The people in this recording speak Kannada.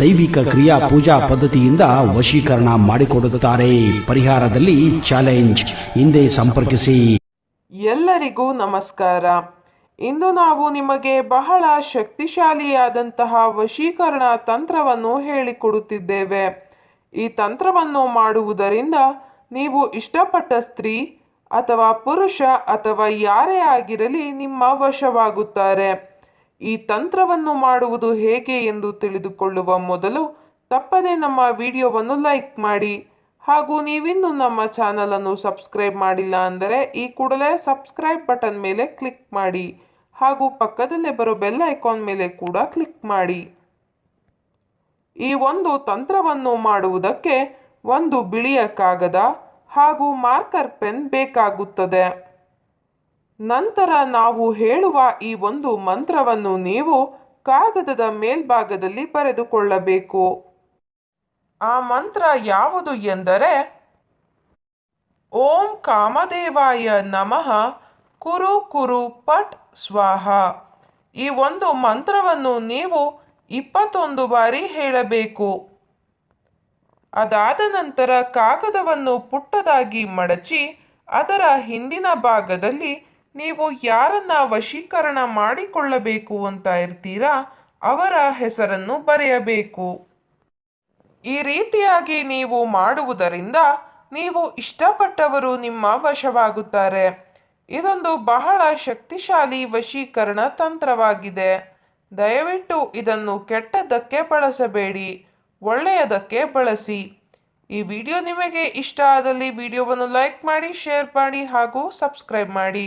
ದೈವಿಕ ಕ್ರಿಯಾ ಪೂಜಾ ಪದ್ಧತಿಯಿಂದ ವಶೀಕರಣ ಮಾಡಿಕೊಡುತ್ತಾರೆ. ಪರಿಹಾರದಲ್ಲಿ ಚಾಲೆಂಜ್ ಹಿಂದೆ ಸಂಪರ್ಕಿಸಿ. ಎಲ್ಲರಿಗೂ ನಮಸ್ಕಾರ. ಇಂದು ನಾವು ನಿಮಗೆ ಬಹಳ ಶಕ್ತಿಶಾಲಿಯಾದಂತಹ ವಶೀಕರಣ ತಂತ್ರವನ್ನು ಹೇಳಿಕೊಡುತ್ತಿದ್ದೇವೆ. ಈ ತಂತ್ರವನ್ನು ಮಾಡುವುದರಿಂದ ನೀವು ಇಷ್ಟಪಟ್ಟ ಸ್ತ್ರೀ ಅಥವಾ ಪುರುಷ ಅಥವಾ ಯಾರೇ ಆಗಿರಲಿ ನಿಮ್ಮ ವಶವಾಗುತ್ತಾರೆ. ಈ ತಂತ್ರವನ್ನು ಮಾಡುವುದು ಹೇಗೆ ಎಂದು ತಿಳಿದುಕೊಳ್ಳುವ ಮೊದಲು ತಪ್ಪದೆ ನಮ್ಮ ವಿಡಿಯೋವನ್ನು ಲೈಕ್ ಮಾಡಿ. ಹಾಗೂ ನೀವಿನ್ನೂ ನಮ್ಮ ಚಾನಲನ್ನು ಸಬ್ಸ್ಕ್ರೈಬ್ ಮಾಡಿಲ್ಲ ಅಂದರೆ ಈ ಕೂಡಲೇ ಸಬ್ಸ್ಕ್ರೈಬ್ ಬಟನ್ ಮೇಲೆ ಕ್ಲಿಕ್ ಮಾಡಿ. ಹಾಗೂ ಪಕ್ಕದಲ್ಲೇ ಬರೋ ಬೆಲ್ ಐಕಾನ್ ಮೇಲೆ ಕೂಡ ಕ್ಲಿಕ್ ಮಾಡಿ. ಈ ಒಂದು ತಂತ್ರವನ್ನು ಮಾಡುವುದಕ್ಕೆ ಒಂದು ಬಿಳಿಯ ಕಾಗದ ಹಾಗೂ ಮಾರ್ಕರ್ ಪೆನ್ ಬೇಕಾಗುತ್ತದೆ. ನಂತರ ನಾವು ಹೇಳುವ ಈ ಒಂದು ಮಂತ್ರವನ್ನು ನೀವು ಕಾಗದದ ಮೇಲ್ಭಾಗದಲ್ಲಿ ಬರೆದುಕೊಳ್ಳಬೇಕು. ಆ ಮಂತ್ರ ಯಾವುದು ಎಂದರೆ, ಓಂ ಕಾಮದೇವಾಯ ನಮಃ ಕುರು ಕುರು ಪಟ್ ಸ್ವಾಹ. ಈ ಒಂದು ಮಂತ್ರವನ್ನು ನೀವು ಇಪ್ಪತ್ತೊಂದು ಬಾರಿ ಹೇಳಬೇಕು. ಅದಾದ ನಂತರ ಕಾಗದವನ್ನು ಪುಟ್ಟದಾಗಿ ಮಡಚಿ ಅದರ ಹಿಂದಿನ ಭಾಗದಲ್ಲಿ ನೀವು ಯಾರನ್ನ ವಶೀಕರಣ ಮಾಡಿಕೊಳ್ಳಬೇಕು ಅಂತ ಇರ್ತೀರಾ, ಅವರ ಹೆಸರನ್ನು ಬರೆಯಬೇಕು. ಈ ರೀತಿಯಾಗಿ ನೀವು ಮಾಡುವುದರಿಂದ ನೀವು ಇಷ್ಟಪಟ್ಟವರು ನಿಮ್ಮ ವಶವಾಗುತ್ತಾರೆ. ಇದೊಂದು ಬಹಳ ಶಕ್ತಿಶಾಲಿ ವಶೀಕರಣ ತಂತ್ರವಾಗಿದೆ. ದಯವಿಟ್ಟು ಇದನ್ನು ಕೆಟ್ಟದ್ದಕ್ಕೆ ಬಳಸಬೇಡಿ, ಒಳ್ಳೆಯದಕ್ಕೆ ಬಳಸಿ. ಈ ವಿಡಿಯೋ ನಿಮಗೆ ಇಷ್ಟ ಆದಲ್ಲಿ ವಿಡಿಯೋವನ್ನು ಲೈಕ್ ಮಾಡಿ, ಶೇರ್ ಮಾಡಿ ಹಾಗೂ ಸಬ್ಸ್ಕ್ರೈಬ್ ಮಾಡಿ.